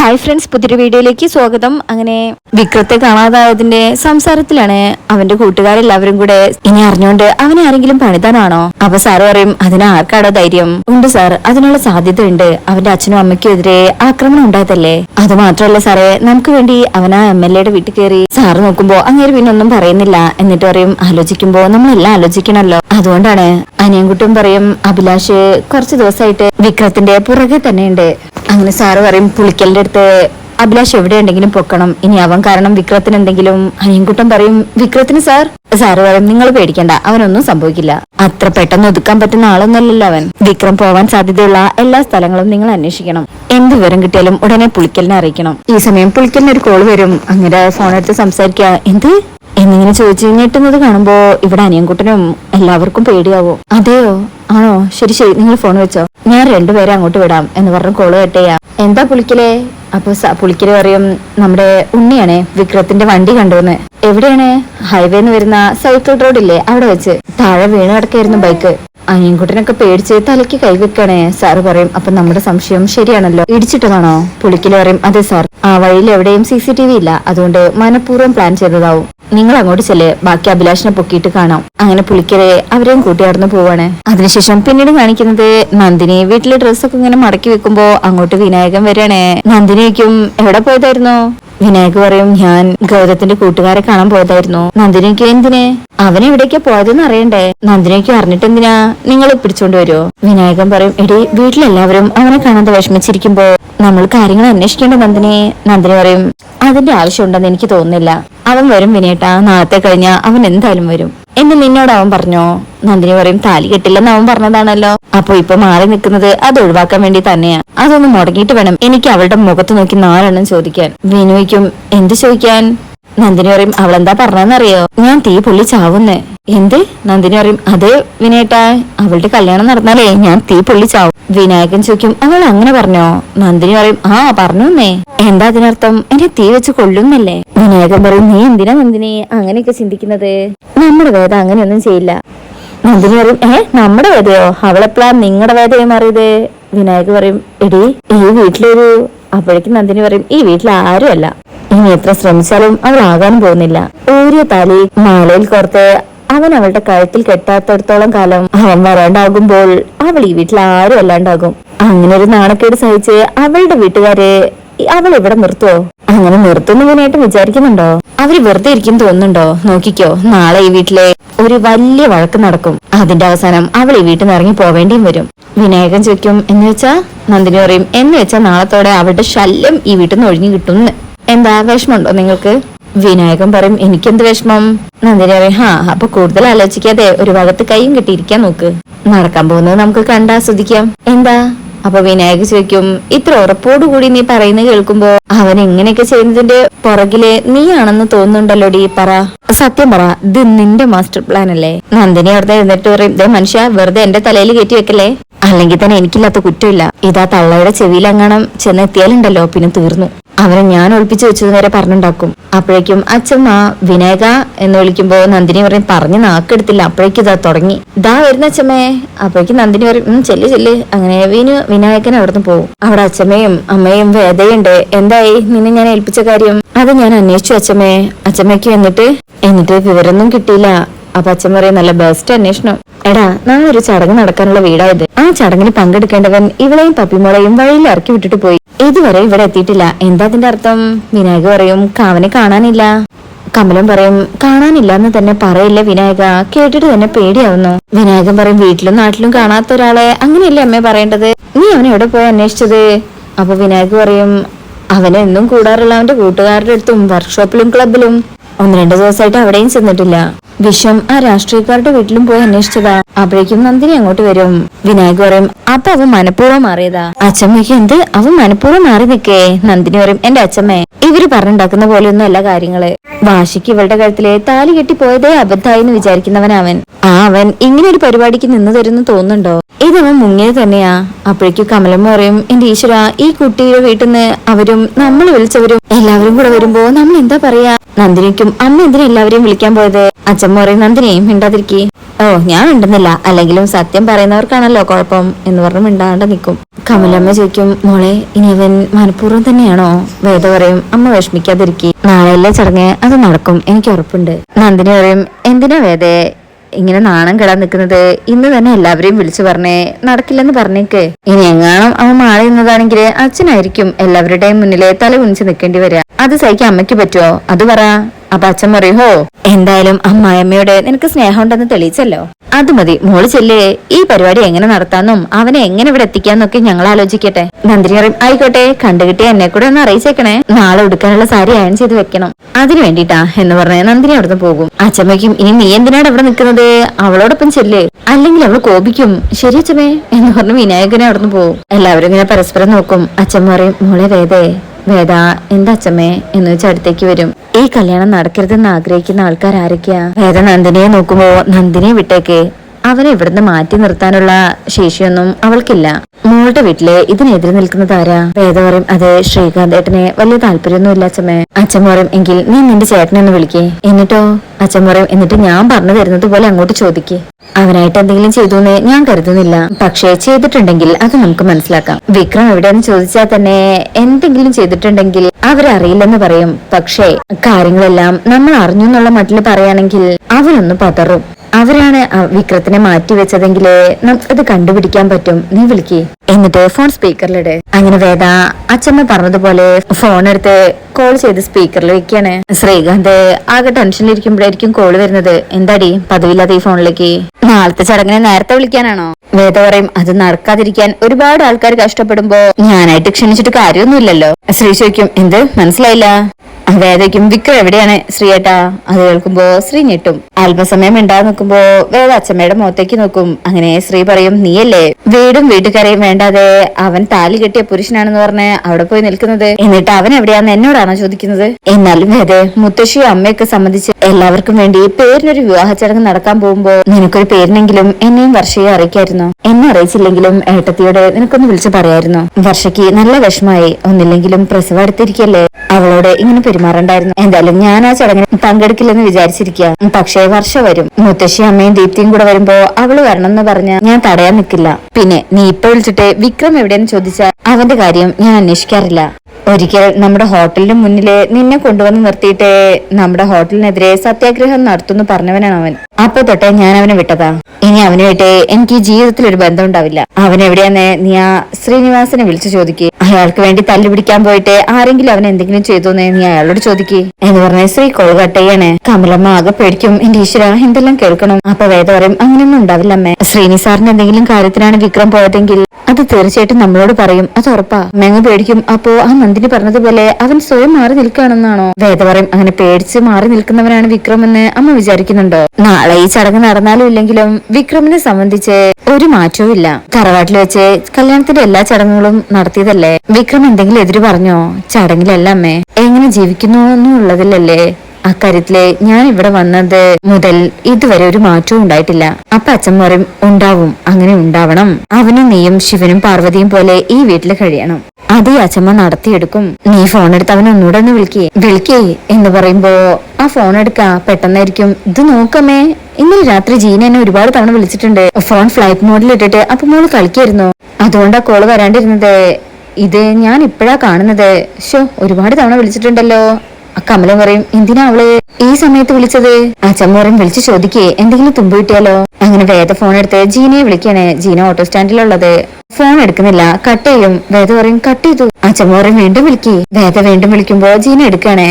Hi friends പുതിയൊരു വീഡിയോയിലേക്ക് സ്വാഗതം. അങ്ങനെ വിക്രത്തെ കാണാതായതിന്റെ സംസാരത്തിലാണ് അവന്റെ കൂട്ടുകാരെല്ലാവരും കൂടെ ഇനി അറിഞ്ഞുകൊണ്ട് അവനെ ആരെങ്കിലും പണിതാനാണോ? അപ്പൊ സാറ് പറയും അതിന് ആർക്കാടോ ധൈര്യം? ഉണ്ട് സാർ അതിനുള്ള സാധ്യത ഉണ്ട് അവന്റെ അച്ഛനും അമ്മയ്ക്കും എതിരെ ആക്രമണം ഉണ്ടായതല്ലേ? അത് മാത്രമല്ല സാറേ നമുക്ക് വേണ്ടി അവൻ ആ എം എൽ എയുടെ വീട്ടിൽ കയറി സാറ് നോക്കുമ്പോ അങ്ങേര് പിന്നെ ഒന്നും പറയുന്നില്ല. എന്നിട്ട് പറയും ആലോചിക്കുമ്പോ നമ്മളെല്ലാം ആലോചിക്കണല്ലോ. അതുകൊണ്ടാണ് അനിയൻകുട്ടും പറയും അഭിലാഷ് കുറച്ച് ദിവസമായിട്ട് വിക്രത്തിന്റെ പുറകെ തന്നെയുണ്ട്. അങ്ങനെ സാറ് പറയും പുളിക്കലിന്റെ അടുത്ത് അഭിലാഷ് എവിടെ ഉണ്ടെങ്കിലും പൊക്കണം. ഇനി അവൻ കാരണം വിക്രത്തിന് എന്തെങ്കിലും അനിയൻകുട്ടൻ പറയും വിക്രത്തിന് സാർ? സാറ് പറയും നിങ്ങൾ പേടിക്കണ്ട അവനൊന്നും സംഭവിക്കില്ല. അത്ര പെട്ടെന്ന് ഒതുക്കാൻ പറ്റുന്ന ആളൊന്നുമല്ലല്ലോ അവൻ. വിക്രം പോവാൻ സാധ്യതയുള്ള എല്ലാ സ്ഥലങ്ങളും നിങ്ങൾ അന്വേഷിക്കണം. എന്ത് വിവരം കിട്ടിയാലും ഉടനെ പുളിക്കലിനെ അറിയിക്കണം. ഈ സമയം പുളിക്കലിന് ഒരു കോൾ വരും. അങ്ങനെ ഫോൺ എടുത്ത് സംസാരിക്കുക. എന്ത്? എന്നിങ്ങനെ ചോദിച്ചു ഞെട്ടുന്നത് കാണുമ്പോ ഇവിടെ അനിയൻകുട്ടനും എല്ലാവർക്കും പേടിയാവോ. അതെയോ? ആണോ? ശരി ശരി. നിങ്ങൾ ഫോൺ വെച്ചോ. ഞാൻ രണ്ടുപേരെ അങ്ങോട്ട് വിടാം എന്ന് പറഞ്ഞ് കോൾ കട്ട് ചെയ്യാം. എന്താ പുളിക്കലേ? അപ്പൊ പുളിക്കൽ പറയും നമ്മുടെ ഉണ്ണിയാണേ വിക്രത്തിന്റെ വണ്ടി കണ്ടുവന്ന്. എവിടെയാണ്? ഹൈവേന്ന് വരുന്ന സൈക്കിൾ റോഡില്ലേ അവിടെ വെച്ച്. താഴെ വീണ് കിടക്കായിരുന്നു ബൈക്ക് അനിയൻകുട്ടനൊക്കെ പേടിച്ച് തലയ്ക്ക് കൈവെക്കണേ സാറ് പറയും അപ്പൊ നമ്മുടെ സംശയം ശരിയാണല്ലോ. ഇടിച്ചിട്ടതാണോ? പുളിക്കൽ പറയും അതെ സാർ ആ വഴിയിൽ എവിടെയും സി സി ടി വി ഇല്ല. അതുകൊണ്ട് മനഃപൂർവം പ്ലാൻ ചെയ്തതാവും. നിങ്ങൾ അങ്ങോട്ട് ചെല്ലേ. ബാക്കി അഭിലാഷിനെ പൊക്കിയിട്ട് കാണാം. അങ്ങനെ പുളിക്കരെ അവരെയും കൂട്ടി നടന്നു പോവാണ്. അതിനുശേഷം പിന്നീട് കാണിക്കുന്നത് നന്ദിനി വീട്ടിലെ ഡ്രസ്സൊക്കെ ഇങ്ങനെ മടക്കി വെക്കുമ്പോ അങ്ങോട്ട് വിനായകൻ വരണേ നന്ദിനിക്കും എവിടെ പോയതായിരുന്നു? വിനായക് പറയും ഞാൻ ഗൗതത്തിന്റെ കൂട്ടുകാരെ കാണാൻ പോയതായിരുന്നു. നന്ദിനിക്ക് എന്തിനെ? അവൻ എവിടേക്കാ പോയതെന്ന് അറിയണ്ടേ? നന്ദിനിക്ക് അറിഞ്ഞിട്ട് എന്തിനാ നിങ്ങൾ പിടിച്ചോണ്ട് വരുമോ വിനായകൻ പറയും എടി വീട്ടിലെല്ലാവരും അവനെ കാണാതെ വിഷമിച്ചിരിക്കുമ്പോ നമ്മൾ കാര്യങ്ങൾ അന്വേഷിക്കേണ്ട നന്ദിനി. നന്ദിനി പറയും അതിന്റെ ആവശ്യമുണ്ടെന്ന് എനിക്ക് തോന്നുന്നില്ല. അവൻ വരും വിനേട്ടാ നാളത്തെ കഴിഞ്ഞാൽ അവൻ എന്തായാലും വരും. എന്ന് നിന്നോട് അവൻ പറഞ്ഞോ? നന്ദിനി പറയും താലി കെട്ടില്ലെന്ന് അവൻ പറഞ്ഞതാണല്ലോ. അപ്പൊ ഇപ്പൊ മാറി നിൽക്കുന്നത് അത് ഒഴിവാക്കാൻ വേണ്ടി തന്നെയാ. അതൊന്ന് മുടങ്ങിയിട്ട് വേണം എനിക്ക് അവളുടെ മുഖത്ത് നോക്കി നാലെണ്ണം ചോദിക്കാൻ. വിനുവയ്ക്കും എന്ത് ചോദിക്കാൻ? നന്ദിനി പറയും അവളെന്താ പറഞ്ഞെന്നറിയോ ഞാൻ തീ പൊള്ളി ചാവുന്നേ. എന്ത്? നന്ദിനി പറയും അതെ വിനേട്ടാ അവളുടെ കല്യാണം നടന്നാലേ ഞാൻ തീ പൊള്ളി ചാവും. വിനായകൻ ചോദിക്കും അവൾ അങ്ങനെ പറഞ്ഞോ? നന്ദിനി പറയും ആ പറഞ്ഞേ എന്താ അതിനർത്ഥം? എന്നെ തീ വെച്ച് കൊള്ളുന്നല്ലേ വിനായകൻ പറയും നീ എന്തിനാ നന്ദിനി അങ്ങനെയൊക്കെ ചിന്തിക്കുന്നത്? നമ്മുടെ വേദം അങ്ങനെയൊന്നും ചെയ്യില്ല. നന്ദിനി പറയും ഏ നമ്മുടെ വേദയോ? അവളെപ്പോഴാ നിങ്ങളുടെ വേദയെ മാറിയത്? വിനായക് പറയും എടി ഈ വീട്ടിലൊരു അപ്പോഴേക്കും നന്ദിനി പറയും ഈ വീട്ടിൽ ആരുമല്ല. ഇനി എത്ര ശ്രമിച്ചാലും അവൾ ആകാൻ പോകുന്നില്ല. ഊരിയ തലി മാലയിൽ കോർത്ത് അവൻ അവളുടെ കഴുത്തിൽ കെട്ടാത്തടത്തോളം കാലം അവൻ വരാണ്ടാകുമ്പോൾ അവൾ ഈ വീട്ടിൽ ആരും അല്ലാണ്ടാകും അങ്ങനെ ഒരു നാണക്കേട് സഹിച്ച് അവളുടെ വീട്ടുകാരെ അവൾ ഇവിടെ നിർത്തുവോ? അങ്ങനെ നിർത്തുന്നതിനായിട്ട് വിചാരിക്കുന്നുണ്ടോ? അവർ വെറുതെ ഇരിക്കും തോന്നുന്നുണ്ടോ? നോക്കിക്കോ നാളെ ഈ വീട്ടിലെ ഒരു വലിയ വഴക്ക് നടക്കും. അതിന്റെ അവസാനം അവൾ ഈ വീട്ടിൽ നിന്ന് ഇറങ്ങി പോവേണ്ടിയും വരും. വിനായകൻ ചോദിക്കും എന്ന് വെച്ചാ? നന്ദിനി പറയും എന്ന് വെച്ചാ നാളത്തോടെ അവളുടെ ശല്യം ഈ വീട്ടിൽ നിന്ന് ഒഴിഞ്ഞു കിട്ടും എന്താ വിഷമമുണ്ടോ നിങ്ങൾക്ക്? വിനായകൻ പറയും എനിക്കെന്ത് വിഷമം? നന്ദിനി പറയും ഹാ അപ്പൊ കൂടുതൽ ആലോചിക്കാതെ ഒരു ഭാഗത്ത് കൈയും കിട്ടിയിരിക്കാൻ നോക്ക്. നടക്കാൻ പോകുന്നത് നമുക്ക് കണ്ടാസ്വദിക്കാം. എന്താ? അപ്പൊ വിനായക ചോദിക്കും ഇത്ര ഉറപ്പോടുകൂടി നീ പറയുന്നത് കേൾക്കുമ്പോ അവൻ എങ്ങനെയൊക്കെ ചെയ്യുന്നതിന്റെ പുറകിൽ നീയാണെന്ന് തോന്നുന്നുണ്ടല്ലോ ഡി പറ. സത്യം പറ ഇത് നിന്റെ മാസ്റ്റർ പ്ലാൻ അല്ലേ? നന്ദിനി അവിടെ എഴുന്നേറ്റ് പറയും ദേ മനുഷ്യ വെറുതെ എന്റെ തലയിൽ കയറ്റി വെക്കല്ലേ? അല്ലെങ്കിൽ തന്നെ എനിക്കില്ലാത്ത കുറ്റമില്ല. ഇതാ തള്ളയുടെ ചെവിയിലെങ്ങാണം ചെന്നെത്തിയാലുണ്ടല്ലോ പിന്നെ തീർന്നു. അവനെ ഞാൻ ഒളിപ്പിച്ചു വെച്ചത് നേരെ പറഞ്ഞുണ്ടാക്കും. അപ്പോഴേക്കും അച്ഛമ്മ വിനായക എന്ന് വിളിക്കുമ്പോ നന്ദിനി പറയും പറഞ്ഞ് നാക്കെടുത്തില്ല. അപ്പോഴേക്കും ഇതാ തുടങ്ങി. ഇതാ വരുന്ന അച്ഛമ്മേ. അപ്പോഴേക്കും നന്ദിനി പറയും ചെല്ല് ചെല്ല്. അങ്ങനെ വിനു വിനായകൻ അവിടുന്ന് പോകും അവിടെ അച്ഛമ്മയും അമ്മയും വേദയുണ്ട്. എന്തായി? നിന്നെ ഞാൻ ഏൽപ്പിച്ച കാര്യം? അത് ഞാൻ അന്വേഷിച്ചു അച്ഛമ്മേ. അച്ഛമ്മയ്ക്ക് എന്നിട്ട് എന്നിട്ട് വിവരമൊന്നും കിട്ടിയില്ല. അപ്പൊ അച്ഛൻ പറയും നല്ല ബെസ്റ്റ് അന്വേഷണം. എടാ നാളെ ഒരു ചടങ്ങ് നടക്കാനുള്ള വീടായത് ആ ചടങ്ങിന് പങ്കെടുക്കേണ്ടവൻ ഇവളെയും പപ്പിമോളെയും വഴിയിൽ ഇറക്കി വിട്ടിട്ട് പോയി. ഇതുവരെ ഇവിടെ എത്തിയിട്ടില്ല. എന്താ അതിന്റെ അർത്ഥം? വിനായക പറയും കാവനെ കാണാനില്ല. കമലം പറയും കാണാനില്ല എന്ന് തന്നെ പറയില്ല വിനായക. കേട്ടിട്ട് തന്നെ പേടിയാവുന്നു. വിനായകൻ പറയും വീട്ടിലും നാട്ടിലും കാണാത്ത ഒരാളെ. അങ്ങനെയല്ലേ അമ്മ പറയേണ്ടത്? നീ അവനെ എവിടെ പോയി അന്വേഷിച്ചത്? അപ്പൊ വിനായക് പറയും അവനെന്നും കൂടാറുള്ള അവന്റെ കൂട്ടുകാരുടെ അടുത്തും വർക്ക്ഷോപ്പിലും ക്ലബിലും ഒന്ന് രണ്ട് ദിവസമായിട്ട് അവിടെയും ചെന്നിട്ടില്ല. വിഷം ആ രാഷ്ട്രീയക്കാരുടെ വീട്ടിലും പോയി അന്വേഷിച്ചതാ. അപ്പോഴേക്കും നന്ദിനി അങ്ങോട്ട് വരും. വിനായക് പറയും അപ്പൊ അവൻ മനഃപൂർവം മാറിയതാ. അച്ഛമ്മയ്ക്ക് എന്ത്? അവൻ മനഃപൂർവം മാറി നിൽക്കേ. നന്ദിനി പറയും എന്റെ അച്ഛമ്മേ. ഇവർ പറഞ്ഞുണ്ടാക്കുന്ന പോലെയൊന്നും അല്ല കാര്യങ്ങൾ. വാശിക്ക് ഇവളുടെ കഴുത്തിലെ താലി കെട്ടി പോയതേ അബദ്ധായി എന്ന് വിചാരിക്കുന്നവനവൻ ആ അവൻ ഇങ്ങനെ ഒരു പരിപാടിക്ക് നിന്ന് തരുന്നു തോന്നുന്നുണ്ടോ? ഇതവൻ മുങ്ങിയത് തന്നെയാ. അപ്പോഴേക്കും കമലമ്മ പറയും എന്റെ ഈശ്വര ഈ കുട്ടിയുടെ വീട്ടിൽ നിന്ന് അവരും നമ്മൾ വിളിച്ചവരും എല്ലാവരും കൂടെ വരുമ്പോ നമ്മൾ എന്താ പറയാ? നന്ദിനിക്കും അമ്മ എന്തിനാ എല്ലാവരെയും വിളിക്കാൻ പോയത്? അച്ഛൻ പറയും നന്ദിനിയും മിണ്ടാതിരിക്കേ. ഓ ഞാൻ ഉണ്ടെന്നില്ല അല്ലെങ്കിലും സത്യം പറയുന്നവർക്കാണല്ലോ കുഴപ്പം എന്ന് പറഞ്ഞ് മിണ്ടാണ്ട് നിൽക്കും. കമലമ്മ ചോദിക്കും മോളെ ഇനി അവൻ മനഃപൂർവം തന്നെയാണോ? വേദ പറയും അമ്മ വിഷമിക്കാതിരിക്കെ. നാളെയല്ലേ ചടങ്ങ്? അത് നടക്കും. എനിക്ക് ഉറപ്പുണ്ട്. നന്ദിനി പറയും എന്തിനാ വേദേ? ഇങ്ങനെ നാണം കെടാൻ നിൽക്കുന്നത്? ഇന്ന് തന്നെ എല്ലാവരെയും വിളിച്ചു പറഞ്ഞേ. നടക്കില്ലെന്ന് പറഞ്ഞേക്ക്. ഇനി എങ്ങാനും അവൻ മാറി നിന്നതാണെങ്കിൽ അച്ഛനായിരിക്കും എല്ലാവരുടെയും മുന്നിലെ തല കുനിച്ച് നിൽക്കേണ്ടി വരിക. അത് സഹിക്കാൻ അമ്മയ്ക്ക് പറ്റുമോ അത് പറ. അപ്പൊ അച്ഛൻ പറയോ എന്തായാലും അമ്മായിയമ്മയോട് നിനക്ക് സ്നേഹമുണ്ടെന്ന് തെളിയിച്ചല്ലോ. അത് മതി മോൾ ചെല്ലേ. ഈ പരിപാടി എങ്ങനെ നടത്താന്നും അവനെ എങ്ങനെ ഇവിടെ എത്തിക്കാന്നൊക്കെ ഞങ്ങൾ ആലോചിക്കട്ടെ. നന്ദിനി പറയും ആയിക്കോട്ടെ കണ്ടുകിട്ടി എന്നെ കൂടെ ഒന്ന് അറിയിച്ചേക്കണേ. നാളെ ഉടുക്കാനുള്ള സാരി അയൺ ചെയ്ത് വെക്കണം. അതിന് വേണ്ടിട്ടാ എന്ന് പറഞ്ഞ നന്ദിനി അവിടുന്ന് പോകും. അച്ഛമ്മയ്ക്കും ഇനി നീ എന്തിനാണ് അവിടെ നിൽക്കുന്നത്? അവളോടൊപ്പം ചെല്ലേ. അല്ലെങ്കിൽ അവൾ കോപിക്കും. ശരി അച്ഛമ്മേ എന്ന് പറഞ്ഞ് വിനായകനെ അവിടുന്ന് പോകും. എല്ലാവരും ഇങ്ങനെ പരസ്പരം നോക്കും. അച്ഛമ്മ പറയും മോളെ വേദേ വേദ എന്താ അച്ഛമ്മേ? എന്ന് വെച്ച് അടുത്തേക്ക് വരും. ഈ കല്യാണം നടക്കരുതെന്ന് ആഗ്രഹിക്കുന്ന ആൾക്കാർ ആരൊക്കെയാ? വേദ നന്ദിനിയെ നോക്കുമ്പോ നന്ദിനിയെ വിട്ടേക്ക്. അവനെ ഇവിടുന്ന് മാറ്റി നിർത്താനുള്ള ശേഷിയൊന്നും അവൾക്കില്ല. മോളുടെ വീട്ടിൽ ഇതിനെതിരെ നിൽക്കുന്നത് ആരാ? വേദ പറയും അതെ ശ്രീകാന്ത് ഏട്ടനെ വലിയ താല്പര്യമൊന്നുമില്ല അച്ഛമ്മേ. അച്ഛൻ പറയും എങ്കിൽ നീ നിന്റെ ചേട്ടനെ ഒന്ന് വിളിക്കേ. എന്നിട്ടോ? അച്ഛൻ പറയും എന്നിട്ട് ഞാൻ പറഞ്ഞു തരുന്നത് പോലെ അങ്ങോട്ട് ചോദിക്കേ. അവനായിട്ട് എന്തെങ്കിലും ചെയ്തു എന്ന് ഞാൻ കരുതുന്നില്ല. പക്ഷേ ചെയ്തിട്ടുണ്ടെങ്കിൽ അത് നമുക്ക് മനസ്സിലാക്കാം. വിക്രം എവിടെയെന്ന് ചോദിച്ചാൽ തന്നെ എന്തെങ്കിലും ചെയ്തിട്ടുണ്ടെങ്കിൽ അവരറിയില്ലെന്ന് പറയും. പക്ഷേ കാര്യങ്ങളെല്ലാം നമ്മൾ അറിഞ്ഞു എന്നുള്ള മട്ടിൽ പറയുകയാണെങ്കിൽ അവനൊന്ന് പതറും. അവരാണ് വിക്രത്തിനെ വെച്ചതെങ്കിൽ അത് കണ്ടുപിടിക്കാൻ പറ്റും. നീ വിളിക്കേ. എന്നിട്ട് ഫോൺ സ്പീക്കറിലിട് അങ്ങനെ വേദ അച്ഛമ്മ പറഞ്ഞതുപോലെ ഫോൺ എടുത്ത് കോൾ ചെയ്ത് സ്പീക്കറിൽ വെക്കാണ്. ശ്രീകാന്ത് ആകെ ടെൻഷനിലിരിക്കുമ്പോഴായിരിക്കും കോൾ വരുന്നത്. എന്താടി? പതിവില്ലാതെ ഈ ഫോണിലേക്ക് നാളത്തെ ചടങ്ങിനെ നേരത്തെ വിളിക്കാനാണോ? വേദ പറയും അത് നടക്കാതിരിക്കാൻ ഒരുപാട് ആൾക്കാർ കഷ്ടപ്പെടുമ്പോ ഞാനായിട്ട് ക്ഷണിച്ചിട്ട് കാര്യമൊന്നുമില്ലല്ലോ. ശ്രീ ചോദിക്കും എന്ത്? മനസ്സിലായില്ല. വേദയ്ക്കും വിക്രം എവിടെയാണ്? ശ്രീയേട്ടാ അത് കേൾക്കുമ്പോ ശ്രീ ഞെട്ടും. അല്പസമയം ഉണ്ടാ നിൽക്കുമ്പോ വേദ അച്ഛമ്മയുടെ മുഖത്തേക്ക് നോക്കും. അങ്ങനെ ശ്രീ പറയും നീയല്ലേ? വീടും വീട്ടുകാരെയും വേണ്ടാതെ അവൻ താലി കെട്ടിയ പുരുഷനാണെന്ന് പറഞ്ഞ് അവിടെ പോയി നിൽക്കുന്നത്. എന്നിട്ട് അവൻ എവിടെയാന്ന് എന്നോടാണോ ചോദിക്കുന്നത്? എന്നാലും വേദ മുത്തശ്ശിയും അമ്മയൊക്കെ സംബന്ധിച്ച് എല്ലാവർക്കും വേണ്ടി പേരിനൊരു വിവാഹ ചടങ്ങ് നടക്കാൻ പോകുമ്പോ നിനക്കൊരു പേരിനെങ്കിലും എന്നെയും വർഷയെ അറിയിക്കായിരുന്നു. എന്നെ അറിയിച്ചില്ലെങ്കിലും ഏട്ടത്തിയോട് നിനക്കൊന്ന് വിളിച്ചു പറയായിരുന്നു. വർഷയ്ക്ക് നല്ല വിഷമായി ഒന്നില്ലെങ്കിലും പ്രസവം അടുത്തിരിക്കല്ലേ? അവളോട് ഇങ്ങനെ പെരുമാറണ്ടായിരുന്നു എന്തായാലും ഞാൻ ആ ചടങ്ങിന് പങ്കെടുക്കില്ലെന്ന് വിചാരിച്ചിരിക്കുക പക്ഷേ വർഷ വരും. മുത്തശ്ശി അമ്മയും ദീപ്തിയും കൂടെ വരുമ്പോ അവൾ വരണം എന്ന് പറഞ്ഞ ഞാൻ തടയാൻ നിൽക്കില്ല പിന്നെ നീ ഇപ്പൊ വിളിച്ചിട്ട് വിക്രം എവിടെയെന്ന് ചോദിച്ചാൽ അവന്റെ കാര്യം ഞാൻ അന്വേഷിക്കാറില്ല. ഒരിക്കൽ നമ്മുടെ ഹോട്ടലിന് മുന്നിൽ നിന്നെ കൊണ്ടുവന്ന് നിർത്തിയിട്ട് നമ്മുടെ ഹോട്ടലിനെതിരെ സത്യാഗ്രഹം നടത്തുന്നു പറഞ്ഞവനാണ് അവൻ. അപ്പൊ തൊട്ടേ ഞാൻ അവനെ വിട്ടതാ. ഇനി അവനുമായിട്ട് എനിക്ക് ജീവിതത്തിൽ ഒരു ബന്ധം ഉണ്ടാവില്ല. അവൻ എവിടെയാന്ന് നീ ആ ശ്രീനിവാസനെ വിളിച്ചു ചോദിക്കേ. അയാൾക്ക് വേണ്ടി തല്ലുപിടിക്കാൻ പോയിട്ട് ആരെങ്കിലും അവൻ എന്തെങ്കിലും ചെയ്തോന്ന് നീ അയാളോട് ചോദിക്കേ. എന്ന് പറഞ്ഞ ശ്രീ കൊഴുകട്ടയാണ് കമലമ്മ ആകെ പേടിക്കും. എന്റെ ഈശ്വര എന്തെല്ലാം കേൾക്കണം? അപ്പൊ വേദ പറയും അങ്ങനെയൊന്നും ഉണ്ടാവില്ല അമ്മേ. ശ്രീനി സാറിന് എന്തെങ്കിലും കാര്യത്തിനാണ് വിക്രം പോയതെങ്കിൽ അത് തീർച്ചയായിട്ടും നമ്മളോട് പറയും. അത് ഉറപ്പാ. മെങ്ങ പേടിക്കും. അപ്പോ ആ നന്ദിനി പറഞ്ഞതുപോലെ അവൻ സ്വയം മാറി നിൽക്കുകയാണെന്നാണോ? വേദ പറയും അങ്ങനെ പേടിച്ച് മാറി നിൽക്കുന്നവനാണ് വിക്രം എന്ന് അമ്മ വിചാരിക്കുന്നുണ്ടോ. നാളെ ഈ ചടങ്ങ് നടന്നാലും ഇല്ലെങ്കിലും വിക്രമിനെ സംബന്ധിച്ച് ഒരു മാറ്റവും ഇല്ല. തറവാട്ടിൽ വെച്ച് കല്യാണത്തിന്റെ എല്ലാ ചടങ്ങുകളും നടത്തിയതല്ലേ? വിക്രം എന്തെങ്കിലും എതിര് പറഞ്ഞോ? ചടങ്ങിലല്ല അമ്മേ. എങ്ങനെ ജീവിക്കുന്നു എന്നുള്ളതിലല്ലേ. അക്കാര്യത്തിൽ ഞാൻ ഇവിടെ വന്നത് മുതൽ ഇതുവരെ ഒരു മാറ്റവും ഉണ്ടായിട്ടില്ല. അപ്പൊ അച്ഛൻ പറയും ഉണ്ടാവും അങ്ങനെ ഉണ്ടാവണം. അവനും നീയും ശിവനും പാർവതിയും പോലെ ഈ വീട്ടിൽ കഴിയണം. അത് അച്ഛമ്മ നടത്തിയെടുക്കും. നീ ഫോൺ എടുത്ത് അവൻ ഒന്നുകൂടെ ഒന്ന് വിളിക്കേ. വിളിക്കേ എന്ന് പറയുമ്പോ ആ ഫോൺ എടുക്ക. പെട്ടെന്നായിരിക്കും. ഇത് നോക്കമേ. ഇന്നലെ രാത്രി ജീന എന്നെ ഒരുപാട് തവണ വിളിച്ചിട്ടുണ്ട്. ഫോൺ ഫ്ലൈറ്റ് മോഡിൽ ഇട്ടിട്ട് അപ്പൊ മോൾ കളിക്കായിരുന്നു. അതുകൊണ്ടാ കോൾ വരാണ്ടിരുന്നത്. ഇത് ഞാൻ ഇപ്പോഴാ കാണുന്നത്. ഷോ ഒരുപാട് തവണ വിളിച്ചിട്ടുണ്ടല്ലോ. കമലം പറയും എന്തിനാ അവൾ ഈ സമയത്ത് വിളിച്ചത്? പറയും വിളിച്ചു ചോദിക്കേ എന്തെങ്കിലും തുമ്പ് കിട്ടിയാലോ? അങ്ങനെ വേദ ഫോൺ എടുത്ത് ജീനയെ വിളിക്കണേ ജീന ഓട്ടോ സ്റ്റാൻഡിലുള്ളത് ഫോൺ എടുക്കുന്നില്ല കട്ട് ചെയ്യും. വേദ പറയും കട്ട് ചെയ്തു. പറയും വീണ്ടും വിളിക്കേ. വേദ വീണ്ടും വിളിക്കുമ്പോ ജീന എടുക്കണേ.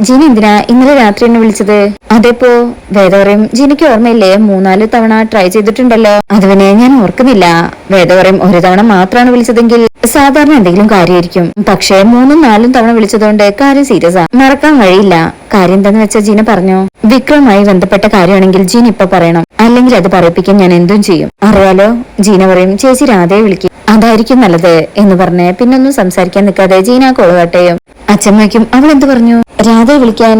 ജീന എന്തിനാ ഇന്നലെ രാത്രി എന്നെ വിളിച്ചത്? അതേപ്പോ വേദ പറയും ജീനയ്ക്ക് ഓർമ്മയില്ലേ? മൂന്നാൽ തവണ ട്രൈ ചെയ്തിട്ടുണ്ടല്ലോ. അത് പിന്നെ ഞാൻ ഓർക്കുന്നില്ല. വേദ പറയും ഒരു തവണ മാത്രമാണ് വിളിച്ചതെങ്കിൽ സാധാരണ എന്തെങ്കിലും കാര്യമായിരിക്കും പക്ഷേ മൂന്നും നാലും തവണ വിളിച്ചതുകൊണ്ട് കാര്യം സീരിയസ് ആ. മറക്കാൻ കഴിയില്ല കാര്യം എന്താന്ന് വെച്ചാൽ ജീന പറഞ്ഞു. വിക്രമായി ബന്ധപ്പെട്ട കാര്യമാണെങ്കിൽ ജീൻ ഇപ്പൊ പറയണം. അല്ലെങ്കിൽ അത് പറയിപ്പിക്കാൻ ഞാൻ എന്തും ചെയ്യും. അറിയാലോ ജീന പറയും ചേച്ചി രാധയെ വിളിക്കും. അതായിരിക്കും നല്ലത് എന്ന് പറഞ്ഞ് പിന്നൊന്നും സംസാരിക്കാൻ നിൽക്കാതെ ജീന കൊളുകട്ടെയും അച്ഛമ്മയ്ക്കും അവൾ എന്ത് പറഞ്ഞു? രാധയെ വിളിക്കാൻ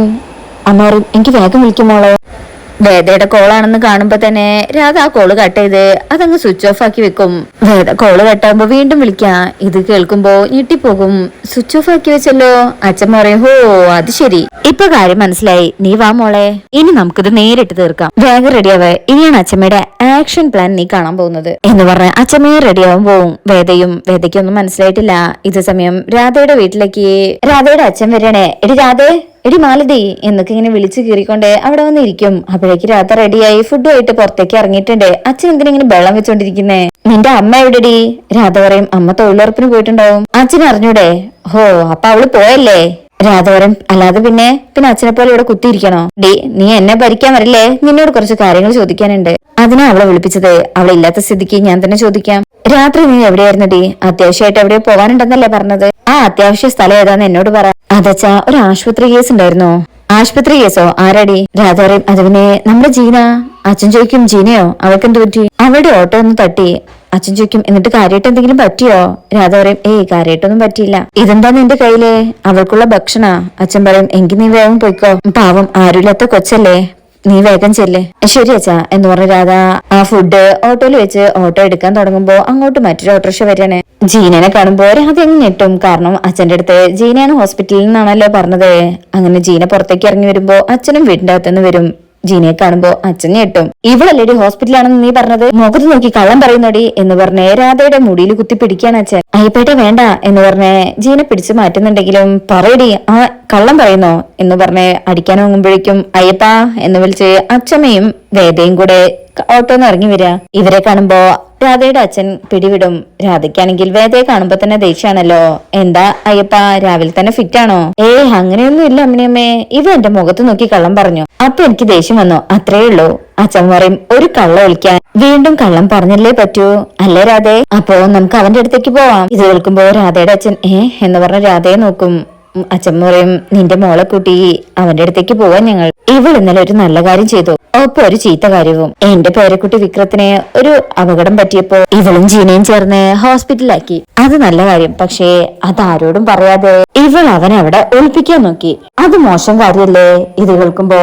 അമ്മ പറയും എനിക്ക് വേഗം വിളിക്കുമോളെ വേദയുടെ കോളാണെന്ന് കാണുമ്പോ തന്നെ രാധ ആ കോൾ കട്ട് ചെയ്ത് അതങ്ങ് സ്വിച്ച് ഓഫ് ആക്കി വെക്കും. വേദ കോൾ കട്ടാകുമ്പോ വീണ്ടും വിളിക്കാം. ഇത് കേൾക്കുമ്പോ ഞെട്ടിപ്പോകും. സ്വിച്ച് ഓഫ് ആക്കി വെച്ചല്ലോ. അച്ഛൻ പറയും ഹോ അത് ശരി. ഇപ്പൊ കാര്യം മനസ്സിലായി. നീ വാ മോളെ. ഇനി നമുക്കിത് നേരിട്ട് തീർക്കാം. വേഗം റെഡിയാവേ ഇനിയാണ് അച്ഛമ്മയുടെ ആക്ഷൻ പ്ലാൻ നീ കാണാൻ പോകുന്നത്. എന്ന് പറഞ്ഞ അച്ഛമ്മയെ റെഡിയാവാൻ പോവും. വേദയും വേദയ്ക്കൊന്നും മനസ്സിലായിട്ടില്ല. ഇത് സമയം രാധയുടെ വീട്ടിലേക്ക് രാധയുടെ അച്ഛൻ വരണേ എടി രാധേ എടി മാലതി എന്നൊക്കെ ഇങ്ങനെ വിളിച്ചു കീറിക്കൊണ്ട് അവിടെ വന്നിരിക്കും. അപ്പോഴേക്ക് രാത്രി റെഡിയായി ഫുഡുമായിട്ട് പുറത്തേക്ക് ഇറങ്ങിയിട്ടുണ്ട്. അച്ഛൻ എന്തിനാ ഇങ്ങനെ വെള്ളം വെച്ചോണ്ടിരിക്കുന്നേ? നിന്റെ അമ്മ എവിടെടി? രാധ പറയും അമ്മ തൊഴിലുറപ്പിന് പോയിട്ടുണ്ടാവും. അച്ഛൻ അറിഞ്ഞൂടെ? ഹോ അപ്പൊ അവൾ പോയല്ലേ? രാധ പറയും അല്ലാതെ പിന്നെ പിന്നെ അച്ഛനെ പോലെ ഇവിടെ കുത്തിയിരിക്കണോ? ഡി നീ എന്നെ ഭരിക്കാൻ വരില്ലേ? നിന്നോട് കുറച്ച് കാര്യങ്ങൾ ചോദിക്കാനുണ്ട്. അതിനാ അവളെ വിളിപ്പിച്ചത്. അവളില്ലാത്ത സ്ഥിതിക്ക് ഞാൻ തന്നെ ചോദിക്കാം. രാത്രി നീ എവിടെയായിരുന്നു ഡി? അത്യാവശ്യമായിട്ട് എവിടെയോ പോകാനുണ്ടെന്നല്ലേ പറഞ്ഞത്? ആ അത്യാവശ്യ സ്ഥലം ഏതാന്ന് എന്നോട് പറ. അതച്ചാ ഒരു ആശുപത്രി കേസ് ഉണ്ടായിരുന്നോ? ആശുപത്രി കേസോ ആരാടി? രാധാറേ അതവിനെ നമ്മുടെ ജീന? അച്ഛൻ ചോദിക്കും ജീനയോ? അവൾക്ക് എന്ത് പറ്റി? അവളുടെ ഓട്ടോ ഒന്ന് തട്ടി. അച്ഛൻ ചോദിക്കും എന്നിട്ട് കാര്യമായിട്ട് എന്തെങ്കിലും പറ്റിയോ? രാധ പറയും ഏയ് കാര്യമായിട്ടൊന്നും പറ്റിയില്ല. ഇതെന്താ നിന്റെ കയ്യിലെ? അവൾക്കുള്ള ഭക്ഷണ? അച്ഛൻ പറയും എങ്കിൽ നീ വേഗം പോയിക്കോ. പാവം ആരുമില്ലാത്ത കൊച്ചല്ലേ? നീ വേഗം ചെല്ലേ. ശരി അച്ഛാ. എന്ന് പറഞ്ഞ രാധ ആ ഫുഡ് ഓട്ടോയിൽ വെച്ച് ഓട്ടോ എടുക്കാൻ തുടങ്ങുമ്പോ അങ്ങോട്ട് മറ്റൊരു ഓട്ടോറിക്ഷ വരാണ് ജീനനെ കാണുമ്പോ രാധ എങ്ങനെ ഇട്ടും കാരണം അച്ഛന്റെ അടുത്ത് ജീനയാണ് ഹോസ്പിറ്റലിൽ നിന്നാണല്ലോ പറഞ്ഞത്. അങ്ങനെ ജീന പുറത്തേക്ക് ഇറങ്ങി വരുമ്പോ അച്ഛനും വീടിന്റെ അകത്തുനിന്ന് വരും. ജീനയെ കാണുമ്പോ അച്ഛൻ ഞെട്ടും. ഇവളല്ലേടി ഹോസ്പിറ്റലാണെന്ന് നീ പറഞ്ഞത്? മുഖത്ത് നോക്കി കള്ളം പറയുന്നോടി എന്ന് പറഞ്ഞ് രാധയുടെ മുടിയിൽ കുത്തി പിടിക്കാണ് അച്ഛൻ. അയ്യപ്പേട്ടെ വേണ്ട എന്ന് പറഞ്ഞ് ജീനെ പിടിച്ചു മാറ്റുന്നുണ്ടെങ്കിലും പറയടി ആ കള്ളം പറയുന്നോ? എന്ന് പറഞ്ഞ് അടിക്കാൻ വാങ്ങുമ്പോഴേക്കും അയ്യപ്പ എന്ന് വിളിച്ച് അച്ഛമ്മയും വേദയും കൂടെ ഓട്ടോന്ന് ഇറങ്ങി വരിക. ഇവരെ കാണുമ്പോ രാധയുടെ അച്ഛൻ പിടിവിടും. രാധയ്ക്കാണെങ്കിൽ വേദയെ കാണുമ്പോ തന്നെ ദേഷ്യാണല്ലോ. എന്താ അയ്യപ്പ രാവിലെ തന്നെ ഫിറ്റ് ആണോ? ഏയ് അങ്ങനെയൊന്നും ഇല്ല അമ്മണിയമ്മേ. ഇവ എന്റെ മുഖത്ത് നോക്കി കള്ളം പറഞ്ഞു. അപ്പൊ എനിക്ക് ദേഷ്യം വന്നു. അത്രേ ഉള്ളൂ. അച്ഛൻ പറയും ഒരു കള്ളം ഒളിക്കാൻ വീണ്ടും കള്ളം പറഞ്ഞല്ലേ പറ്റൂ? അല്ലേ രാധേ? അപ്പോ നമുക്ക് അവന്റെ അടുത്തേക്ക് പോവാം. ഇത് കേൾക്കുമ്പോ രാധയുടെ അച്ഛൻ ഏ എന്ന് പറഞ്ഞ രാധയെ നോക്കും. അച്ഛൻ പറയും നിന്റെ മോളെ കൂട്ടി അവന്റെ അടുത്തേക്ക് പോവാൻ ഞങ്ങൾ. ഇവൾ ഇന്നലെ ഒരു നല്ല കാര്യം ചെയ്തു. ഒപ്പം ഒരു ചീത്ത കാര്യവും. എന്റെ പേരക്കുട്ടി വിക്രത്തിന് ഒരു അപകടം പറ്റിയപ്പോ ഇവളും ജീനയും ചേർന്ന് ഹോസ്പിറ്റലാക്കി അത് നല്ല കാര്യം പക്ഷേ ആരോടും പറയാതെ ഇവൾ അവനെ അവിടെ ഒളിപ്പിക്കാൻ നോക്കി. അത് മോശം കാര്യല്ലേ? ഇത് കേൾക്കുമ്പോ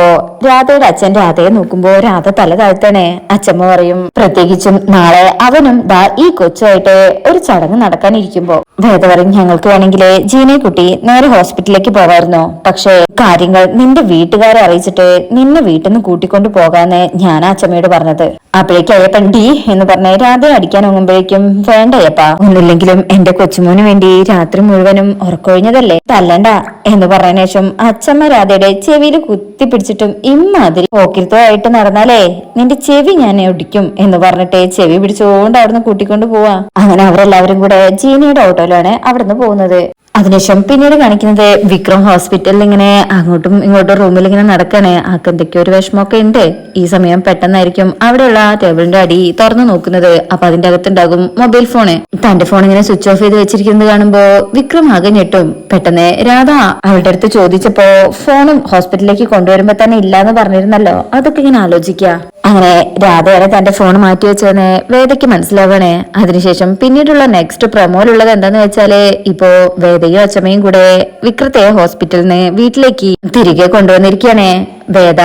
രാധയുടെ അച്ഛൻ രാധയെ നോക്കുമ്പോ രാധ തല താഴ്ത്തണേ. അച്ഛമ്മ പറയും പ്രത്യേകിച്ചും നാളെ അവനും ദാ ഈ കൊച്ചുമായിട്ട് ഒരു ചടങ്ങ് നടക്കാനിരിക്കുമ്പോ. വേദ പറയും ഞങ്ങൾക്ക് വേണമെങ്കിൽ ജീനെ കുട്ടി നേരെ ഹോസ്പിറ്റലിലേക്ക് പോവായിരുന്നു പക്ഷേ കാര്യങ്ങൾ നിന്റെ വീട്ടുകാരെ അറിയിച്ചിട്ട് നിന്നെ വീട്ടിൽ നിന്ന് കൂട്ടിക്കൊണ്ട് പോകാന്ന് ഞാൻ അച്ഛമ്മയോട് പറഞ്ഞത്. അപ്പോഴേക്കും അയ്യപ്പൻ ഡി എന്ന് പറഞ്ഞ രാധ അടിക്കാൻ ഒങ്ങുമ്പോഴേക്കും വേണ്ട അയ്യപ്പ ഒന്നില്ലെങ്കിലും എന്റെ കൊച്ചുമോന് വേണ്ടി രാത്രി മുഴുവനും ഉറക്കൊഴിഞ്ഞതല്ലേ? തല്ലണ്ട എന്ന് പറഞ്ഞ ശേഷം അച്ഛമ്മ രാധയുടെ ചെവിയിൽ കുത്തി പിടിച്ചിട്ടും ഇമ്മാതിരി പോക്കിരുത്തമായിട്ട് നടന്നാലേ നിന്റെ ചെവി ഞാൻ ഒടിക്കും എന്ന് പറഞ്ഞിട്ട് ചെവി പിടിച്ചുകൊണ്ട് അവിടുന്ന് കൂട്ടിക്കൊണ്ട് പോവാ. അങ്ങനെ അവരെല്ലാവരും കൂടെ ജീനിയുടെ ഓട്ടോയിലാണ് അവിടുന്ന് പോകുന്നത്. അതിനുശേഷം പിന്നീട് കാണിക്കുന്നത് വിക്രം ഹോസ്പിറ്റലിൽ ഇങ്ങനെ അങ്ങോട്ടും ഇങ്ങോട്ടും റൂമിൽ ഇങ്ങനെ നടക്കണേ. ആക്ക് എന്തൊക്കെയോ ഒരു വിഷമമൊക്കെ ഉണ്ട്. ഈ സമയം പെട്ടെന്നായിരിക്കും അവിടെയുള്ള ടേബിളിന്റെ അടി തുറന്നു നോക്കുന്നത്. അപ്പൊ അതിന്റെ അകത്തുണ്ടാകും മൊബൈൽ ഫോണ് തന്റെ ഫോൺ ഇങ്ങനെ സ്വിച്ച് ഓഫ് ചെയ്ത് വെച്ചിരിക്കുന്നത് കാണുമ്പോ വിക്രം ആകെ ഞെട്ടും. പെട്ടെന്ന് രാധ അവളുടെ അടുത്ത് ചോദിച്ചപ്പോ ഫോണും ഹോസ്പിറ്റലിലേക്ക് കൊണ്ടുവരുമ്പോ തന്നെ ഇല്ലാന്ന് പറഞ്ഞിരുന്നല്ലോ. അതൊക്കെ ഇങ്ങനെ ആലോചിക്കുക അങ്ങനെ രാധയാണ് തന്റെ ഫോൺ മാറ്റി വെച്ചതെന്ന് വേദയ്ക്ക് മനസ്സിലാവണേ അതിനുശേഷം പിന്നീടുള്ള നെക്സ്റ്റ് പ്രൊമോയിലുള്ളത് എന്താന്ന് വെച്ചാൽ ഇപ്പോ വേദയും അച്ചമ്മയും കൂടെ വിക്രത്തെ ഹോസ്പിറ്റലിൽ നിന്ന് വീട്ടിലേക്ക് തിരികെ കൊണ്ടുവന്നിരിക്കുകയാണേ. വേദ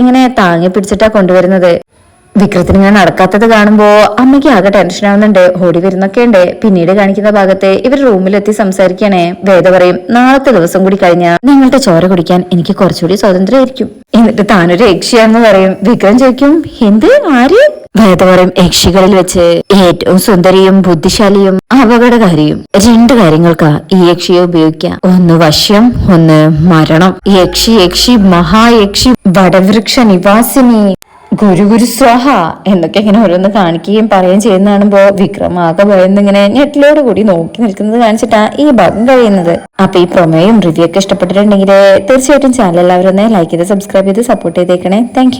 ഇങ്ങനെ താങ്ങി പിടിച്ചിട്ടാ കൊണ്ടുവരുന്നത്. വിക്രത്തിന് ഞാൻ നടക്കാത്തത് കാണുമ്പോ അമ്മയ്ക്ക് ആകെ ടെൻഷൻ ആവുന്നുണ്ട്. ഓടി വരുന്നൊക്കെ ഉണ്ട് പിന്നീട് കാണിക്കുന്ന ഭാഗത്തെ ഇവർ റൂമിലെത്തി സംസാരിക്കണേ. വേദ പറയും നാളത്തെ ദിവസം കൂടി കഴിഞ്ഞാൽ നിങ്ങളുടെ ചോര കുടിക്കാൻ എനിക്ക് കുറച്ചുകൂടി സ്വാതന്ത്ര്യമായിരിക്കും. എന്നിട്ട് താനൊരു യക്ഷിയാണെന്ന് പറയും. വിക്രം ചോദിക്കും എന്ത് ആര്? വേദ പറയും യക്ഷികളിൽ വെച്ച് ഏറ്റവും സുന്ദരിയും ബുദ്ധിശാലിയും അപകടകാരിയും രണ്ട് കാര്യങ്ങൾക്കാ ഈ യക്ഷിയെ ഉപയോഗിക്കാം. ഒന്ന് വശ്യം ഒന്ന് മരണം. യക്ഷി യക്ഷി മഹായക്ഷി വടവൃക്ഷ നിവാസിനി. ഗുരു ഗുരു സ്വാഹ എന്നൊക്കെ ഇങ്ങനെ ഓരോന്ന് കാണിക്കുകയും പറയുകയും ചെയ്യുന്ന കാണുമ്പോ വിക്രം ആകെ ഭയന്ന് ഇങ്ങനെ ഞെട്ടിലോട് കൂടി നോക്കി നിൽക്കുന്നത് കാണിച്ചിട്ടാണ് ഈ ഭാഗം കഴിയുന്നത്. അപ്പൊ ഈ പ്രൊമോയും റിവ്യൂ ഒക്കെ ഇഷ്ടപ്പെട്ടിട്ടുണ്ടെങ്കിൽ തീർച്ചയായിട്ടും ചാനൽ എല്ലാവരും ലൈക്ക് ചെയ്ത് സബ്സ്ക്രൈബ് ചെയ്ത് സപ്പോർട്ട് ചെയ്തേക്കണേ. താങ്ക്